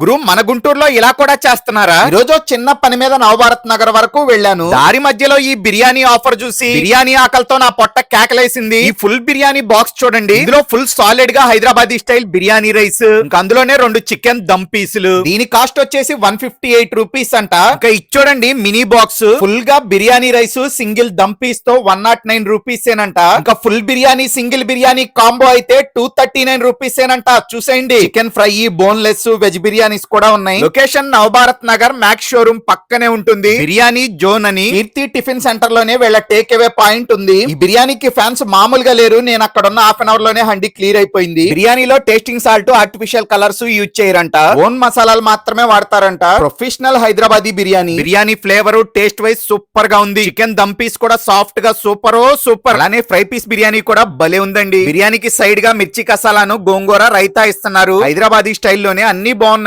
గురు మన గుంటూరులో ఇలా కూడా చేస్తున్నారా? ఈ రోజు చిన్న పని మీద నవభారత్ నగర్ వరకు వెళ్ళాను. దారి మధ్యలో ఈ బిర్యానీ ఆఫర్ చూసి బిర్యానీ ఆకలితో నా పొట్ట కేకలేసింది. ఈ ఫుల్ బిర్యానీ బాక్స్ చూడండి. ఇందులో ఫుల్ సాలిడ్గా హైదరాబాదీ స్టైల్ బిర్యానీ రైస్ ఇంకా అందులోనే రెండు చికెన్ దమ్ పీసులు. దీని కాస్ట్ వచ్చేసి వన్ ఫిఫ్టీ ఎయిట్ రూపీస్ అంట. ఇంకా ఇది చూడండి మినీ బాక్స్. ఫుల్గా బిర్యానీ రైస్ సింగిల్ దమ్ పీస్తో వన్ నాట్ నైన్ రూపీస్ ఏనంట. ఇంకా full biryani single biryani combo అయితే టూ థర్టీ నైన్ రూపీస్ ఏనంట. చూసేయండి. Chicken fry boneless veg biryanis కూడా ఉన్నాయి. Location Navbharat Nagar Max showroom పక్కనే ఉంటుంది. బిర్యానీ జోన్ అని కీర్తి టిఫిన్ సెంటర్లోనే వీళ్ళ టేక్ అవే పాయింట్ ఉంది. ఈ బిర్యానీకి ఫ్యాన్స్ మామూలుగా లేరు. నేను అక్కడ ఉన్న హాఫ్ అన్ అవర్లోనే హండి క్లియర్ అయిపోయింది. బిర్యానీలో tasting salt artificial colours use చేయరంట. Own మసాలాలు మాత్రమే వాడతారంట. Professional Hyderabadi biryani. Biryani flavour taste wise సూపర్గా ఉంది. చికెన్ దమ్ పీస్ కూడా సాఫ్ట్గా సూపర్ సూపర్. అలానే ఫ్రై పీస్ బిర్యానీ కూడా భలే ఉందండి. బిర్యానీకి సైడ్గా మిర్చి కసాలాను గోంగూర రైతా ఇస్తున్నారు. హైదరాబాదీ స్టైల్లోనే అన్ని బాగున్నాయి.